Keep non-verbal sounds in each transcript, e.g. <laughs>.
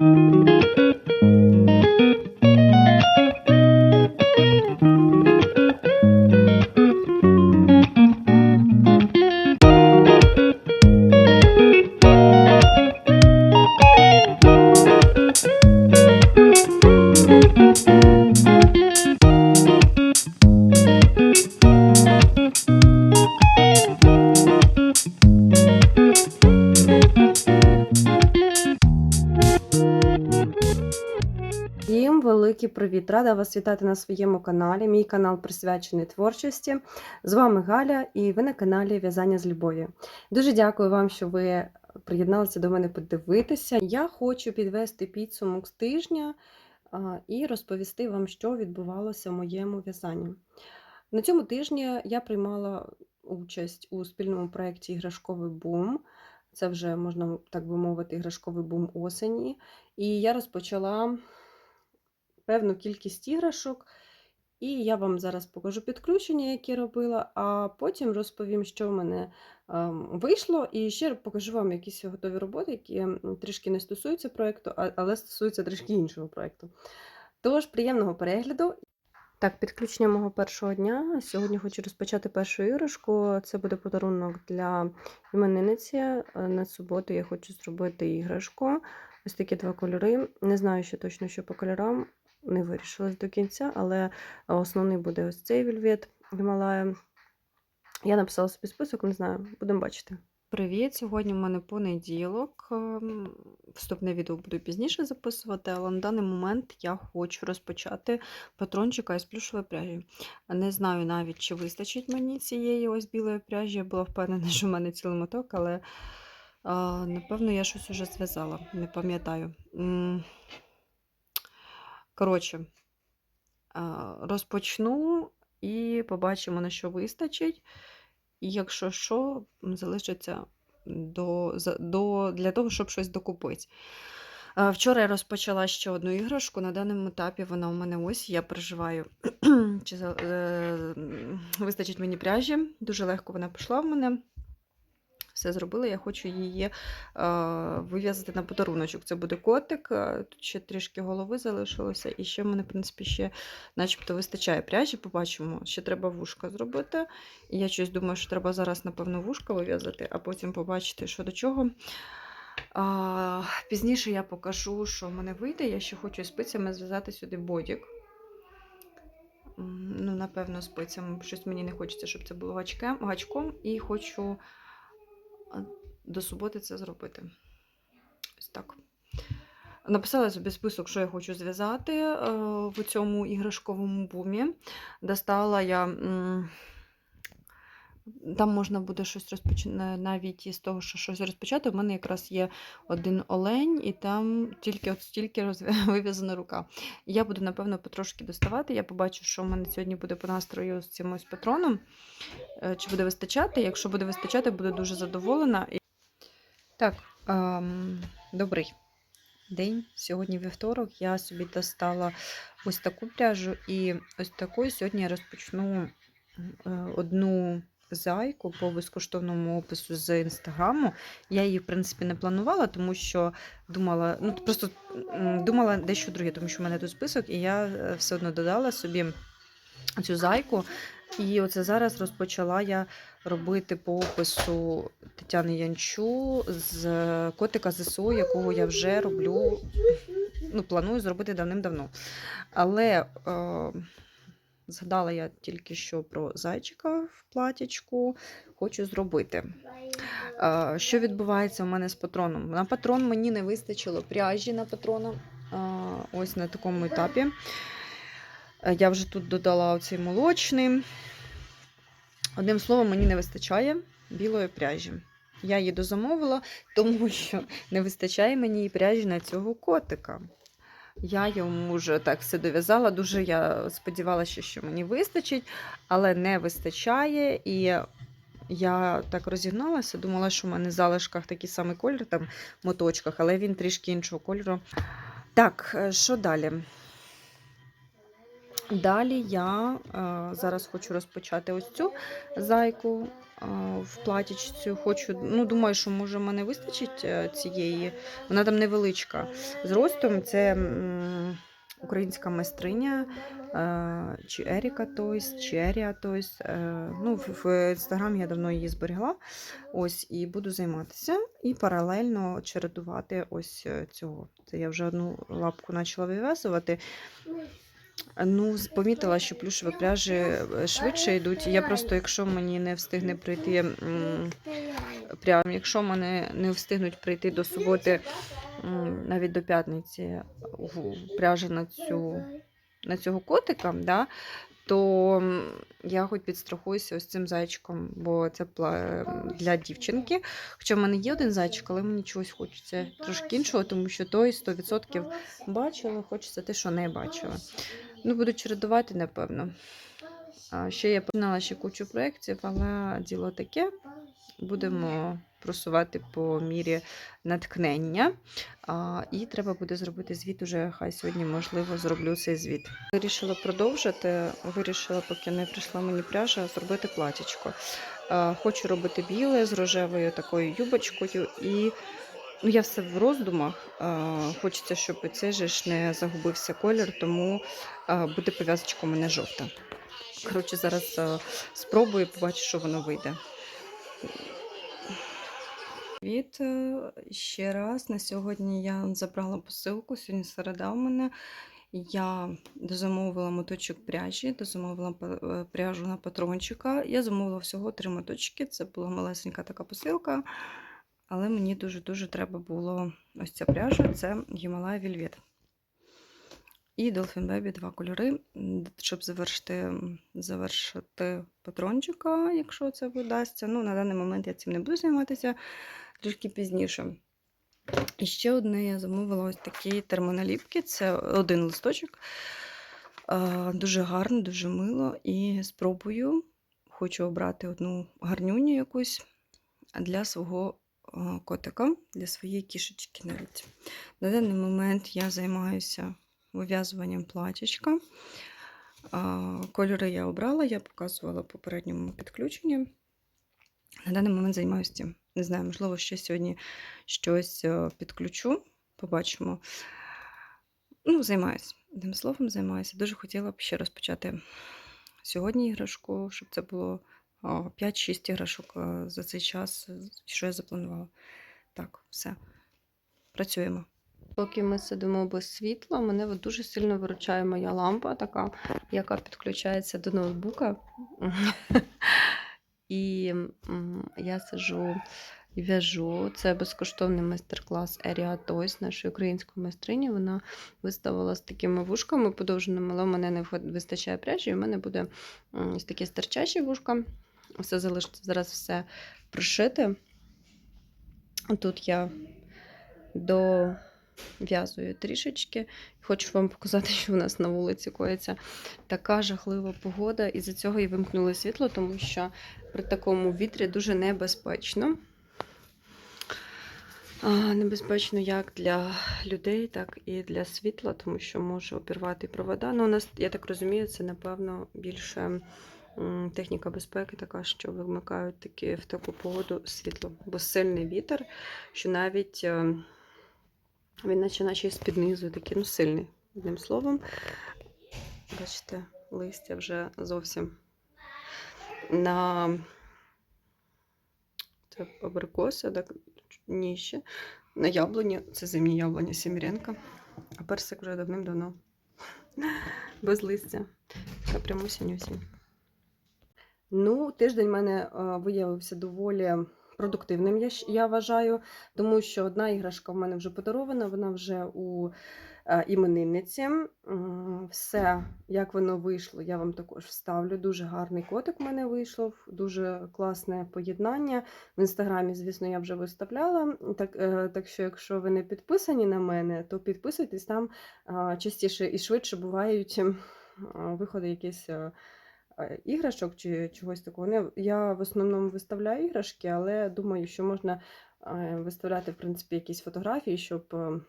Всім привіт! Рада вас вітати на своєму каналі. Мій канал присвячений творчості. З вами Галя, і ви на каналі В'язання з любов'ю. Дуже дякую вам, що ви приєдналися до мене подивитися. Я хочу підвести підсумок з тижня і розповісти вам, що відбувалося в моєму в'язанні. На цьому тижні я приймала участь у спільному проєкті Іграшковий бум. Це вже можна так би мовити, іграшковий бум осені. І я розпочала певну кількість іграшок, і я вам зараз покажу підключення, які робила, а потім розповім, що в мене ем, вийшло, і ще покажу вам якісь готові роботи, які трішки не стосуються проєкту, але стосуються трішки іншого проєкту. Тож, приємного перегляду. Так, підключення мого першого дня. Сьогодні хочу розпочати першу іграшку. Це буде подарунок для іменинниці. Е, На суботу я хочу зробити іграшку. Ось такі два кольори. Не знаю ще точно, що по кольорам не вирішилась до кінця, але основний буде ось цей вільвет Гімалая. Я написала собі список, не знаю, будемо бачити. Привіт! Сьогодні в мене понеділок. Ем, Вступне відео буду пізніше записувати, але на даний момент я хочу розпочати патрончика із плюшової пряжі. Не знаю навіть, чи вистачить мені цієї ось білої пряжі. Я була впевнена, що в мене цілий моток, але а, напевно я щось уже зв'язала, не пам'ятаю. Коротше, розпочну і побачимо, на що вистачить. І якщо що, залишиться до, до, для того, щоб щось докупити. Вчора я розпочала ще одну іграшку. На даному етапі вона у мене ось. Я переживаю, <clears throat> чи е, вистачить мені пряжі. Дуже легко вона пішла в мене. Все зробила, я хочу її е, вив'язати на подаруночок. Це буде котик, е, тут ще трішки голови залишилося, і ще в мене, в принципі, ще начебто вистачає пряжі, побачимо. Ще треба вушка зробити. І я щось думаю, що треба зараз, напевно, вушка вив'язати, а потім побачити, що до чого. А, пізніше я покажу, що в мене вийде. Я ще хочу спицями зв'язати сюди бодік. Ну, напевно, спицями. Щось мені не хочеться, щоб це було гачком, і хочу до суботи це зробити. Ось так. Написала собі список, що я хочу зв'язати е, в цьому іграшковому бумі. Достала я. Там можна буде щось розпочати навіть із того, що щось розпочати. У мене якраз є один олень, і там тільки от стільки розв'я- <laughs> вив'язана рука. Я буду, напевно, потрошки доставати. Я побачу, що в мене сьогодні буде по настрою з цим ось патроном. Е, Чи буде вистачати? Якщо буде вистачати, буду дуже задоволена. Так, ем, добрий день. Сьогодні вівторок. Я собі достала ось таку пряжу і ось таку. Сьогодні я розпочну е, одну зайку по безкоштовному опису з інстаграму. Я її, в принципі, не планувала, тому що думала, ну просто думала дещо друге, тому що в мене тут список, і я е, все одно додала собі цю зайку. І оце зараз розпочала я робити по опису Тетяни Янчу з котика ЗСУ, якого я вже роблю, ну, планую зробити давним-давно. Але е, згадала я тільки що про зайчика в платячку, хочу зробити. Що відбувається у мене з патроном? На патрон мені не вистачило пряжі на патрона. ось на такому етапі. Е, Я вже тут додала оцей молочний. Одним словом, мені не вистачає білої пряжі. Я її дозамовила, <laughs> тому що не вистачає мені пряжі на цього котика. Я йому вже так все дов'язала. Дуже я сподівалася, що мені вистачить, але не вистачає. І я так розігналася, думала, що в мене в залишках такий самий кольор, там в моточках, але він трішки іншого кольору. Так, е, що далі? Далі я е, зараз хочу розпочати ось цю зайку. а, в платічцю. Хочу, ну, думаю, що може мене вистачить е, цієї. Вона там невеличка. Зростом це українська майстриня, е, чи Еріка Тойс, чи Ерія Тойс. Е, ну, в, інстаграмі я давно її зберігла. Ось, і буду займатися. І паралельно чередувати ось е, цього. Це я вже одну лапку почала вив'язувати. Ну, помітила, що плюшеві пряжі е, швидше йдуть. Я просто, якщо мені не встигне прийти прям, якщо мене не встигнуть прийти до суботи, навіть до п'ятниці пряжа на цю на цього котика, да, то я хоч підстрахуюся ось цим зайчиком, бо це для дівчинки. Хоча в мене є один зайчик, але мені чогось хочеться трошки іншого, тому що той 100% бачила, хочеться те, що не бачила. Ну, буду чередувати, напевно. Ще я починала ще кучу проєктів, але діло таке. Будемо просувати по мірі натхнення. І треба буде зробити звіт уже. Хай сьогодні, можливо, зроблю цей звіт. Вирішила продовжити. Вирішила, поки не прийшла мені пряжа, зробити платічко. Хочу робити біле з рожевою такою юбочкою. І ну, я все в роздумах. Хочеться, щоб і цей же ж не загубився колір, тому буде пов'язочка у мене жовта. Коротше, зараз спробую побачу, що воно вийде. Привіт е, ще раз. На сьогодні я забрала посилку. Сьогодні середа у мене. Я дозамовила моточок пряжі, дозамовила е, пряжу на патрончика. Я замовила всього три моточки. Це була малесенька така посилка. Але мені дуже-дуже треба було ось ця пряжа це Himalaya Velvet. І Dolphin Baby два кольори, щоб завершити, завершити патрончика, якщо це вдасться. Ну, на даний момент я цим не буду займатися трішки пізніше. І ще одне я замовила ось такі термоналіпки. Це один листочок. Дуже гарно, дуже мило. І спробую. Хочу обрати одну гарнюню якусь для свого котика, для своєї кішечки навіть. На даний момент я займаюся вив'язуванням платічка. Кольори я обрала, я показувала попередньому підключенні. На даний момент займаюся цим. Не знаю, можливо, ще сьогодні щось е, підключу, побачимо. Ну, займаюся. Одним словом, займаюся. Дуже хотіла б ще розпочати сьогодні іграшку, щоб це було 5-6 іграшок е, за цей час, е, що я запланувала. Так, все. Працюємо. Поки ми сидимо без світла, мене дуже сильно виручає моя лампа, така, яка підключається до ноутбука. <laughs> І я сиджу і в'яжу. Це безкоштовний майстер-клас Еріа Тойс, нашої української майстрині. Вона виставила з такими вушками подовженими, але в мене не вистачає пряжі, і в мене буде ось такі старчачі вушка. Все залишиться зараз все пришити. Тут я дов'язую трішечки. Хочу вам показати, що в нас на вулиці коїться така жахлива погода. І за цього і вимкнули світло, тому що при такому вітрі дуже небезпечно. Небезпечно як для людей, так і для світла, тому що може обірвати провода. Ну, у нас, я так розумію, це, напевно, більше техніка безпеки така, що вимикають такі в таку погоду світло. Бо сильний вітер, що навіть е, він наче наче з-під низу такий, ну, сильний, одним словом. Бачите, листя вже зовсім на це абрикоси, так ніще. На яблуні, це зимні яблуні Сіміренка, а персик вже давним-давно. Без листя. Така прямусінюсінь. Ну, тиждень в мене е, виявився доволі продуктивним, я, я вважаю, тому що одна іграшка в мене вже подарована, вона вже у е, іменинниці. Все, як воно вийшло, я вам також вставлю. Дуже гарний котик в мене вийшов, дуже класне поєднання. В інстаграмі, звісно, я вже виставляла. Так, е, так що, якщо ви не підписані на мене, то підписуйтесь там частіше і швидше бувають виходи якісь. Іграшок чи чогось такого. Не, я в основному виставляю іграшки, але думаю, що можна виставляти в принципі якісь фотографії, щоб е,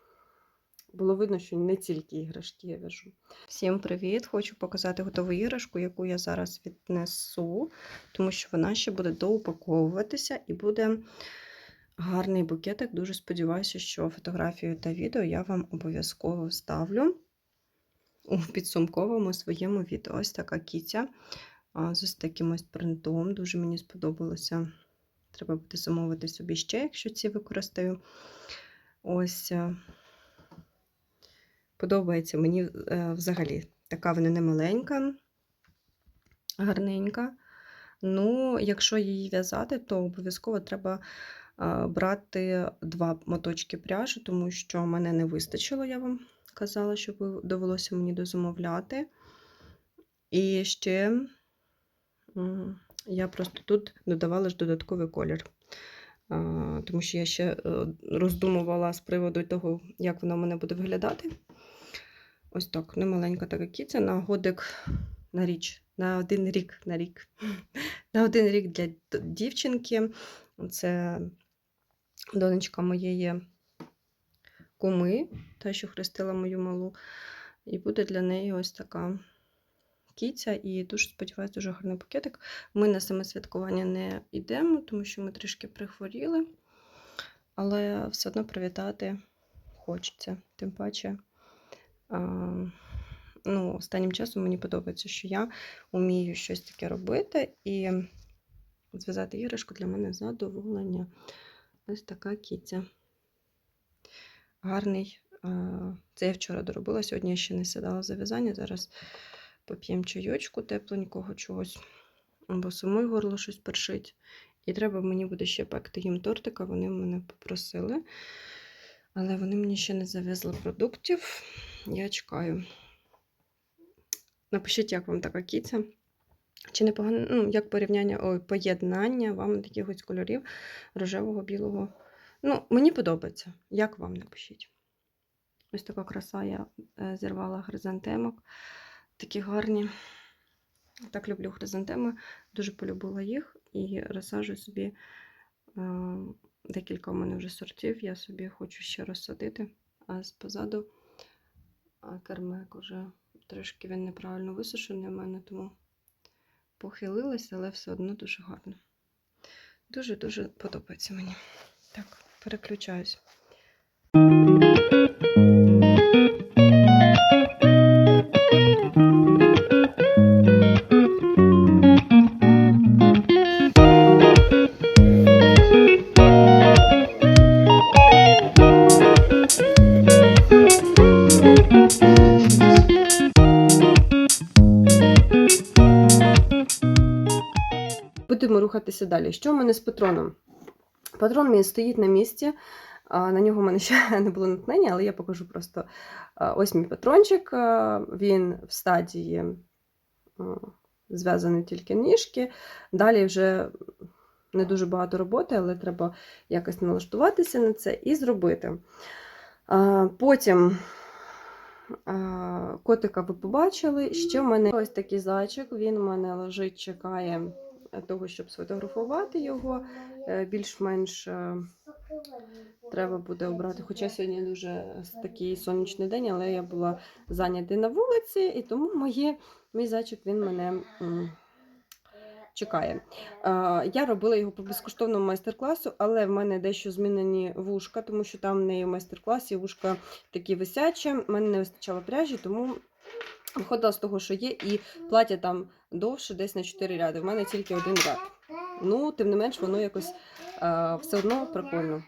було видно, що не тільки іграшки я в'яжу. Всім привіт! Хочу показати готову іграшку, яку я зараз віднесу, тому що вона ще буде доупаковуватися і буде гарний букетик. Дуже сподіваюся, що фотографію та відео я вам обов'язково вставлю у підсумковому своєму відео. Ось така кітя з ось таким ось принтом. Дуже мені сподобалося. Треба буде замовити собі ще, якщо ці використаю. Ось. е, Подобається мені е, взагалі. Така вона не маленька, гарненька. Ну, якщо її в'язати, то обов'язково треба е, брати два моточки пряжі, тому що мене не вистачило, я вам казала, що довелося мені дозамовляти. І ще я просто тут додавала ж додатковий колір. Тому що я ще е, роздумувала з приводу того, як вона в мене буде виглядати. Ось так, немаленька така кіця на годик на річ, на один рік на рік. <laughs> На один рік для дівчинки. Це донечка моєї куми, та, що хрестила мою малу. І буде для неї ось така кіця. І дуже сподіваюся, дуже гарний пакетик. Ми на саме святкування не йдемо, тому що ми трішки прихворіли. Але все одно привітати хочеться. Тим паче. А, ну, останнім часом мені подобається, що я вмію щось таке робити, і зв'язати іграшку для мене задоволення. Ось така кіця. Гарний. Це я вчора доробила, сьогодні я ще не сідала за в'язання. Зараз поп'ємо чайочку тепленького чогось, бо самої горло щось першить. І треба мені буде ще пекти їм тортика, вони мене попросили. Але вони мені ще не завезли продуктів. Я чекаю. Напишіть, як вам така кіця. Чи не погано, ну, як порівняння, ой, поєднання вам якихось кольорів рожевого, білого. Ну, мені подобається. Як вам напишіть? Ось така краса я е, зірвала хризантемок. Такі гарні. Так люблю хризантеми. Дуже полюбила їх і розсаджую собі е, декілька у мене вже сортів. Я собі хочу ще розсадити. А з позаду кермек уже трошки він неправильно висушений у мене, тому похилилася, але все одно дуже гарно. Дуже-дуже подобається мені. Так, переключаюсь. Будемо рухатися далі. Що в мене з патроном? Патрон мій стоїть на місці. На нього в мене ще <laughs> не було натхнення, але я покажу просто ось мій патрончик. Він в стадії зв'язаний тільки ніжки. Далі вже не дуже багато роботи, але треба якось налаштуватися на це і зробити. Потім котика ви побачили. Ще в мене ось такий зайчик. Він у мене лежить, чекає того, щоб сфотографувати його. Е, Більш-менш е, треба буде обрати. Хоча сьогодні дуже такий сонячний день, але я була зайнята на вулиці, і тому моє, мій зайчик він мене чекає. Е, Я робила його по безкоштовному майстер-класу, але в мене дещо змінені вушка, тому що там в неї в майстер-класі вушка такі висячі. В мене не вистачало пряжі, тому виходила з того, що є, і плаття там довше, десь на 4 ряди. В мене тільки один ряд. Ну, тим не менш, воно якось е, все одно прикольно.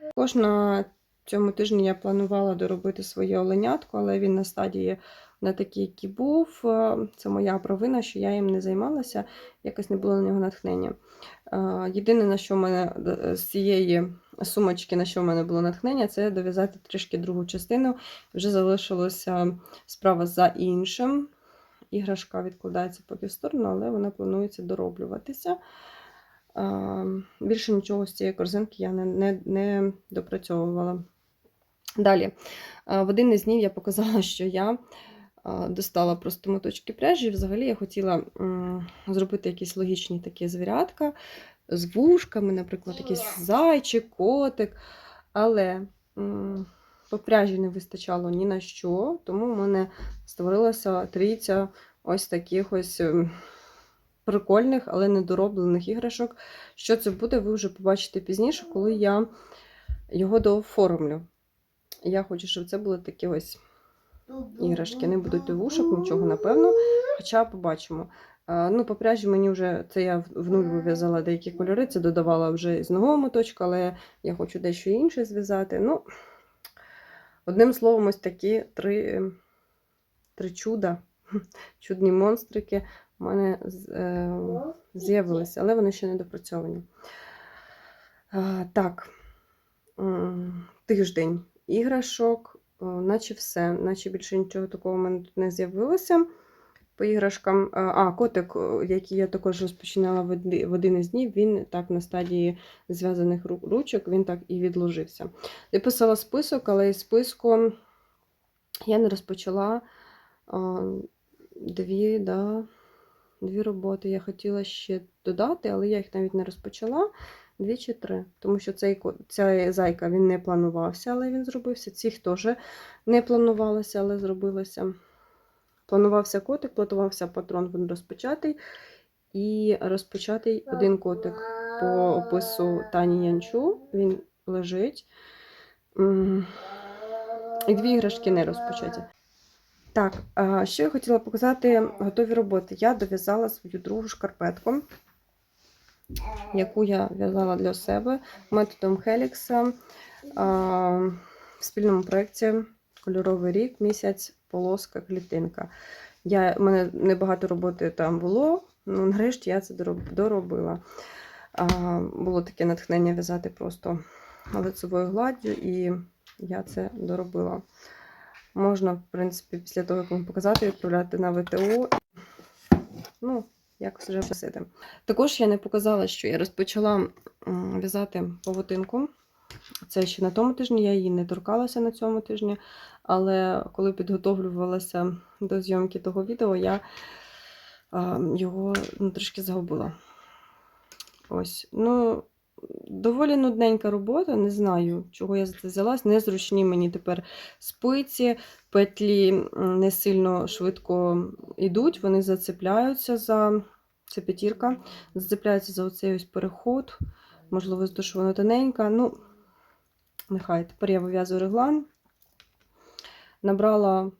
Також на цьому тижні я планувала доробити своє оленятко, але він на стадії не такий, який був. Е, Це моя провина, що я їм не займалася, якось не було на нього натхнення. Е, Єдине, на що мене з цієї сумочки, на що в мене було натхнення, це дов'язати трішки другу частину. Вже залишилося справа за іншим. Іграшка відкладається поки в сторону, але вона планується дороблюватися. Більше нічого з цієї корзинки я не, не, не допрацьовувала. Далі, в один із днів я показала, що я достала просто моточки пряжі. Взагалі я хотіла зробити якісь логічні такі звірятка з вушками, наприклад, якийсь зайчик, котик. Але по пряжі не вистачало ні на що, тому в мене створилася трійця ось таких ось ем, прикольних, але недороблених іграшок. Що це буде, ви вже побачите пізніше, коли я його дооформлю. Я хочу, щоб це були такі ось іграшки. Не будуть вушок, нічого, напевно. Хоча побачимо. Ну, по пряжі мені вже це я в- нуль вив'язала деякі кольори, це додавала вже з нового моточка, але я хочу дещо інше зв'язати. Ну, одним словом, ось такі три, три чуда, <laughs> чудні монстрики у мене е, з'явилися, але вони ще не допрацьовані. Так, тиждень іграшок, наче все, наче більше нічого такого в мене тут не з'явилося. По іграшкам, а, а котик, о, який я також розпочинала в один із днів, він так на стадії зв'язаних ручок, він так і відложився. Я писала список, але із списку я не розпочала дві, да, дві роботи. Я хотіла ще додати, але я їх навіть не розпочала. Дві чи три. Тому що цей, ця зайка він не планувався, але він зробився. Цих теж не планувалося, але зробилося. Планувався котик, планувався патрон, він розпочатий. І розпочатий один котик по опису Тані Янчу. Він лежить. І дві іграшки не розпочаті. Так, що я хотіла показати готові роботи. Я дов'язала свою другу шкарпетку, яку я в'язала для себе методом Хелікса в спільному проєкті Кольоровий рік, місяць, полоска, клітинка. Я, у мене небагато роботи там було, ну нарешті я це доробила. А, було таке натхнення в'язати просто лицевою гладдю, і я це доробила. Можна, в принципі, після того, як вам показати, відправляти на ВТО. Ну, якось вже посити. Також я не показала, що я розпочала в'язати павутинку. Це ще на тому тижні, я її не торкалася на цьому тижні, але коли підготовлювалася до зйомки того відео, я його ну, трішки загубила. Ось. Ну, доволі нудненька робота, не знаю, чого я за це взялась. Незручні мені тепер спиці, петлі не сильно швидко йдуть, вони зацепляються за це п'ятірка, зацепляються за оцей ось переход. Можливо, вона тоненька. Ну, нехай. Тепер я вив'язую реглан. Набрала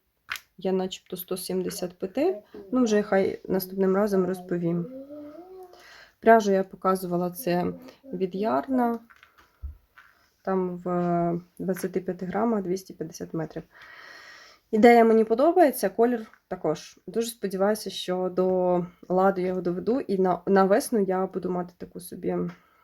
я начебто 170 петель. Ну, вже хай наступним разом розповім. Пряжу я показувала це від Ярна. Там в 25 грамах 250 метрів. Ідея мені подобається, колір також. Дуже сподіваюся, що до ладу я його доведу, і на, на весну я буду мати таку собі.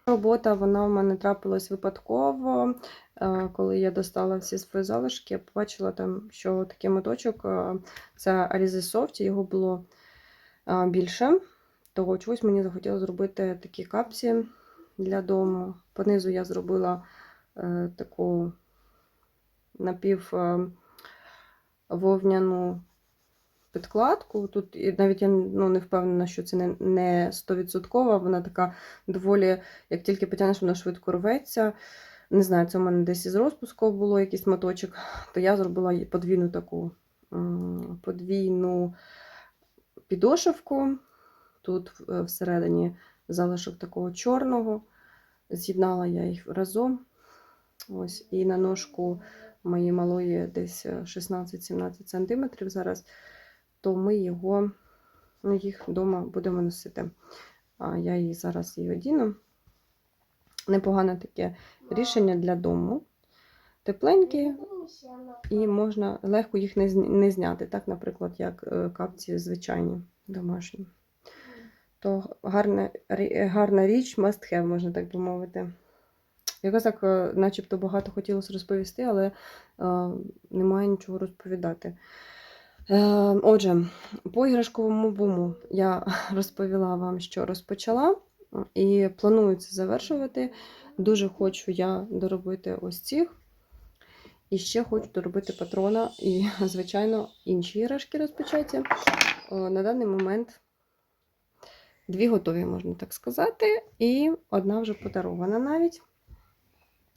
Робота вона в мене трапилась випадково. Е, Коли я достала всі свої залишки, я побачила там, що такий моточок е, це Alize його було е, більше. Того чогось мені захотілося зробити такі капці для дому. Понизу я зробила таку напів вовняну підкладку. Тут навіть я ну, не впевнена, що це не, не 100%, вона така доволі, як тільки потягнеш, вона швидко рветься. Не знаю, це в мене десь із розпуску було якийсь моточок, то я зробила подвійну таку подвійну підошивку. Тут е, всередині залишок такого чорного. З'єднала я їх разом. Ось, і на ножку моєї малої десь е, 16-17 см зараз, то ми його, ну, їх вдома будемо носити. А я її зараз її одіну. Непогане таке рішення для дому. Тепленькі, і можна легко їх не, зняти, так, наприклад, як е, капці звичайні домашні. То гарна, гарна річ, must have, можна так би мовити. Якось так, е, начебто, багато хотілося розповісти, але е, немає нічого розповідати. Е, отже, по іграшковому буму я <laughs> розповіла вам, що розпочала, і планую це завершувати. Дуже хочу я доробити ось цих. І ще хочу доробити патрона і, <laughs> звичайно, інші іграшки розпочаті. На даний момент дві готові, можна так сказати, і одна вже подарована навіть.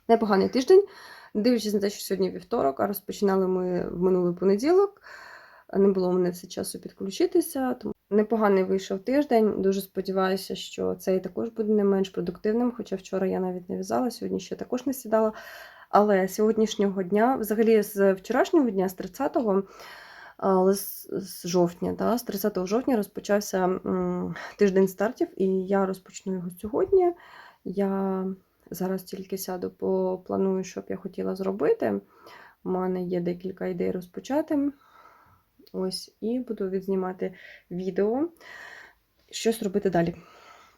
непоганий тиждень. Дивлячись на те, що сьогодні вівторок, а розпочинали ми в минулий понеділок. Не було у мене все часу підключитися. Тому непоганий вийшов тиждень. Дуже сподіваюся, що цей також буде не менш продуктивним. Хоча вчора я навіть не в'язала, сьогодні ще також не сідала. Але сьогоднішнього дня, взагалі, з вчорашнього дня, з 30-го, але з, жовтня, да, з 30 жовтня розпочався тиждень стартів, і я розпочну його сьогодні. Я зараз тільки сяду, попланую, що б я хотіла зробити. У мене є декілька ідей розпочати. Ось, і буду відзнімати відео, щось робити далі.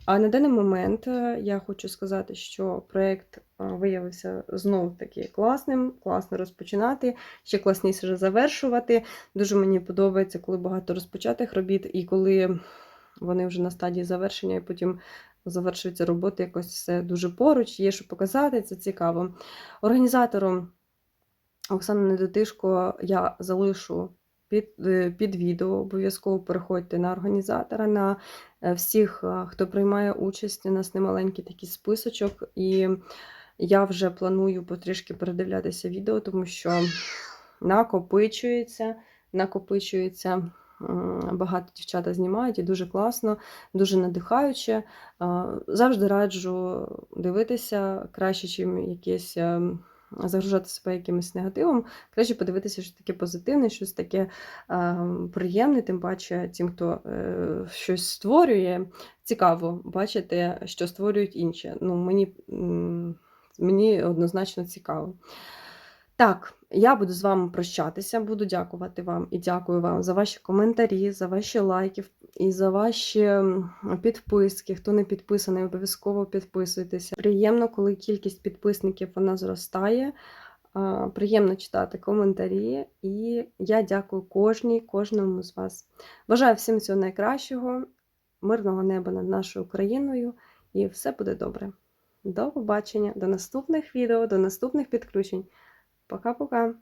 А на даний момент е, я хочу сказати, що проєкт е, виявився знов таки класним, класно розпочинати, ще класніше завершувати. Дуже мені подобається, коли багато розпочатих робіт, і коли вони вже на стадії завершення, і потім завершується робота, якось все дуже поруч, є що показати, це цікаво. Організатором Оксана Недотишко я залишу під, е, під відео. Обов'язково переходьте на організатора, на е, всіх, е, хто приймає участь. У нас немаленький такий списочок, і я вже планую потрішки передивлятися відео, тому що накопичується, накопичується. Багато дівчата знімають і дуже класно, дуже надихаюче. Завжди раджу дивитися краще, ніж якесь ем, загружати себе якимось негативом. Краще подивитися, що таке позитивне, щось таке е, приємне, тим паче тим, хто е, щось створює. Цікаво бачити, що створюють інші. Ну, мені, мені однозначно цікаво. Так, я буду з вами прощатися, буду дякувати вам і дякую вам за ваші коментарі, за ваші лайки і за ваші підписки. Хто не підписаний, обов'язково підписуйтеся. Приємно, коли кількість підписників вона зростає. Приємно читати коментарі, і я дякую кожній, кожному з вас. Бажаю всім всього найкращого, мирного неба над нашою Україною, і все буде добре. До побачення, до наступних відео, до наступних підключень. Пока-пока!